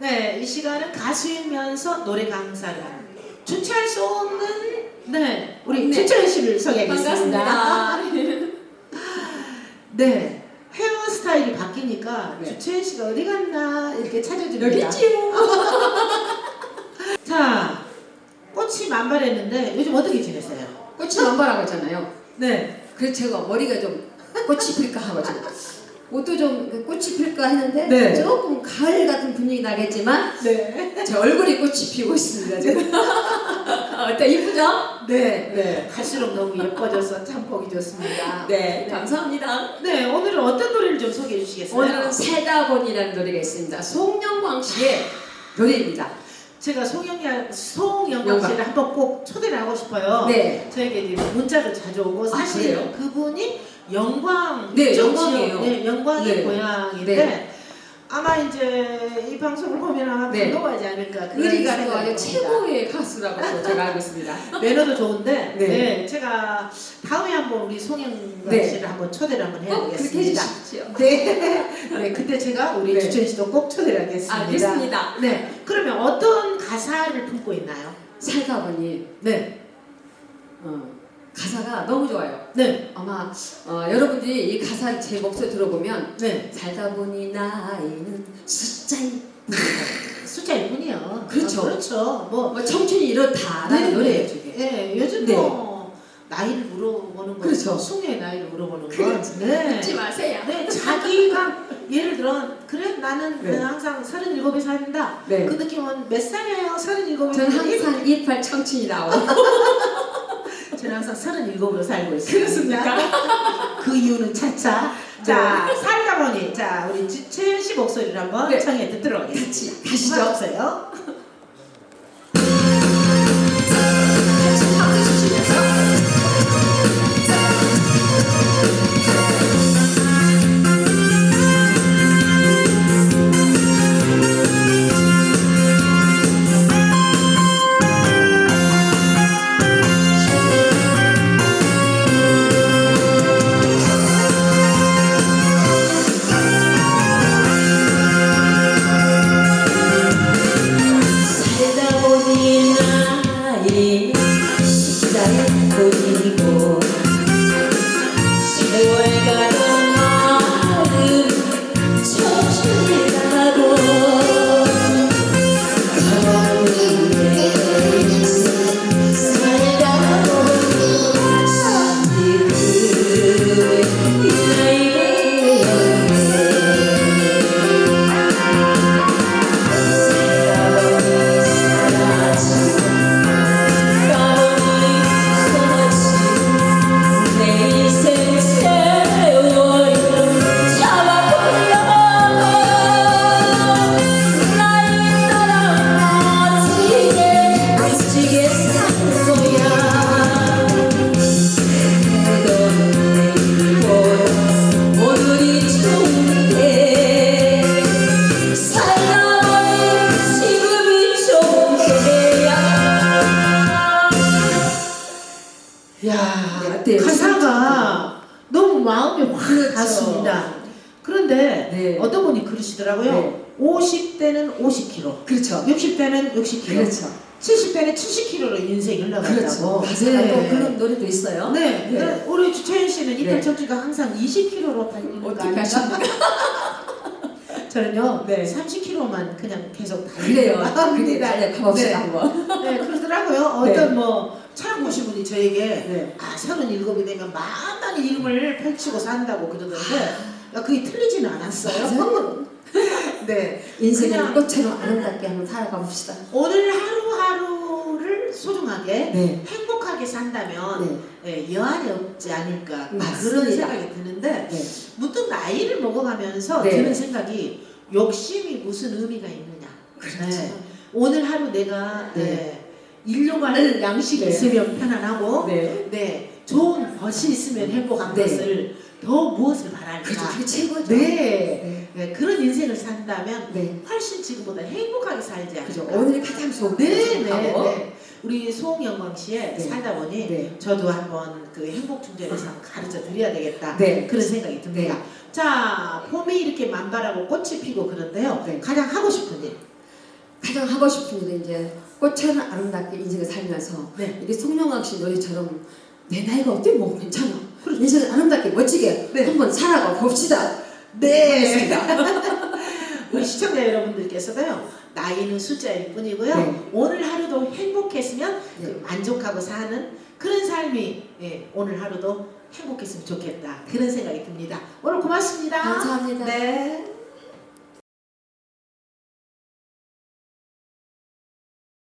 네, 이 시간은 가수이면서 노래 강사를 하는 주체할 수 없는 네, 우리 네. 주철 씨를 소개하겠습니다. 반갑습니다. 네, 헤어스타일이 바뀌니까 네. 주채연 씨가 어디 갔나 이렇게 찾아줍니다. 여기 있지요. 자, 꽃이 만발했는데 요즘 어떻게 지내세요? 꽃이 만발하고 있잖아요. 네, 그래서 제가 머리가 좀 꽃이 필까 하고 지금 옷도 좀 꽃이 필까 했는데 네. 조금 가을 같은 분위기 나겠지만 네, 제 얼굴이 꽃이 피고 있습니다 지금. 어때 이쁘죠? 네, 네. 갈수록 너무 예뻐져서 참 보기 좋습니다. 네 감사합니다. 네, 오늘은 어떤 노래를 좀 소개해 주시겠어요? 오늘은 살다 보니라는 노래가 있습니다. 송영광 씨의 노래입니다. 제가 송영광 영광. 씨를 한번 꼭 초대를 하고 싶어요. 네. 저에게 이제 문자도 자주 오고 아, 사실 그래요? 그분이 영광 네, 쪽 영광이에요. 지역, 네, 영광의 네. 고향인데 네. 아마 이제 이 방송을 보면 아마 네. 감동하지 않을까 그런 의리가 또 생각이 아주 듭니다. 최고의 가수라고 또 제가 알고 있습니다. 매너도 좋은데 네. 네. 제가 다음에 한번 우리 송영광 네. 씨를 한번 초대를 한번 꼭 그렇게 해보겠습니다. 해주십시오. 네. 네, 그때 제가 우리 네. 주천 씨도 꼭 초대를 하겠습니다. 알겠습니다. 네, 그러면 어떤 가사를 품고 있나요? 살다 보니 네, 어, 가사가 너무 좋아요. 네, 아마 어, 여러분들이 이 가사 제 목소리 들어보면 네. 살다 보니 나이는 숫자일. 숫자일 뿐이요. 그렇죠. 아, 그렇죠. 뭐 뭐 청춘이 이렇다라는 노래예요, 저게. 네, 요즘 네. 뭐 나이를 물어보는 거, 그렇죠. 숭의 나이를 물어보는 거. 그렇죠. 네. 잊지 마세요. 네, 자기가 예를 들어 그래 나는 네. 항상 37에 산다. 네. 그 느낌은 몇 살이에요? 37에 저는 항상 28 청춘이라고. 항상 37으로 살고 있습니다. 그렇습니까? 그 이유는 차차. 자, 살다 보니 자 우리 지- 채연 씨 목소리를 한번 네. 청해 듣도록 하겠습니다. 같이 가시죠. 가시죠. 야, 네, 어때요? 가사가 너무 마음이 확 그렇죠. 갔습니다. 그런데 네. 어떤 분이 그러시더라고요. 네. 50대는 50kg, 그렇죠. 60대는 60kg, 그렇죠. 70대는 70kg로 인생이 흘러간다고. 그렇죠. 또 그런 노래도 있어요. 네. 네. 네. 우리 주채연 씨는 네. 척추가 항상 20kg로 달리는 거 어떻게? 하십니까? 저는요, 네. 30kg만 그냥 계속 그래요. 달리고 그게 합니다. 달려 가봅시다 네. 한번. 네, 그러더라고요. 어떤 네. 뭐 차량 보신 분이 저에게 네. 아, 37이 되면 만만히 이름을 펼치고 산다고 그러던데 야, 그게 틀리지는 않았어요. 네. 인생을 꽃처럼 아름답게 한번 살아가 봅시다. 오늘 하루하루를 소중하게 네. 행복하게 산다면 네. 예, 여한이 없지 않을까 그런 맞습니다. 생각이 드는데 네. 문득 나이를 먹어가면서 네. 드는 생각이 욕심이 무슨 의미가 있느냐. 그렇죠. 네. 오늘 하루 내가 네. 네. 일용할 양식이 네. 있으면 편안하고 네. 네, 좋은 벗이 있으면 행복한 네. 것을 더 무엇을 바랄까? 그렇죠. 그게 최고죠. 네. 네. 네, 그런 인생을 산다면 네. 훨씬 지금보다 행복하게 살지 않을까? 그죠. 오늘이 가장 좋은 네, 네. 네. 우리 송영광 씨의 네. 살다 보니 네. 저도 한번 그 행복 충전에서 가르쳐 드려야 되겠다. 네. 그런 생각이 듭니다. 네. 자, 봄이 이렇게 만발하고 꽃이 피고 그런데요. 네. 가장 하고 싶은 일. 가장 하고 싶은 일은 이제 꽃처럼 아름답게 인생을 살면서 네. 이게 송영학 씨 노래처럼 내 나이가 어때 뭐 괜찮아. 인생을 아름답게 멋지게 네. 한번 살아가 봅시다. 네. 우리 시청자 여러분들께서도요. 나이는 숫자일 뿐이고요. 네. 오늘 하루도 행복했으면 네. 그 만족하고 사는 그런 삶이 예, 오늘 하루도 행복했으면 좋겠다. 그런 생각이 듭니다. 오늘 고맙습니다. 감사합니다. 네.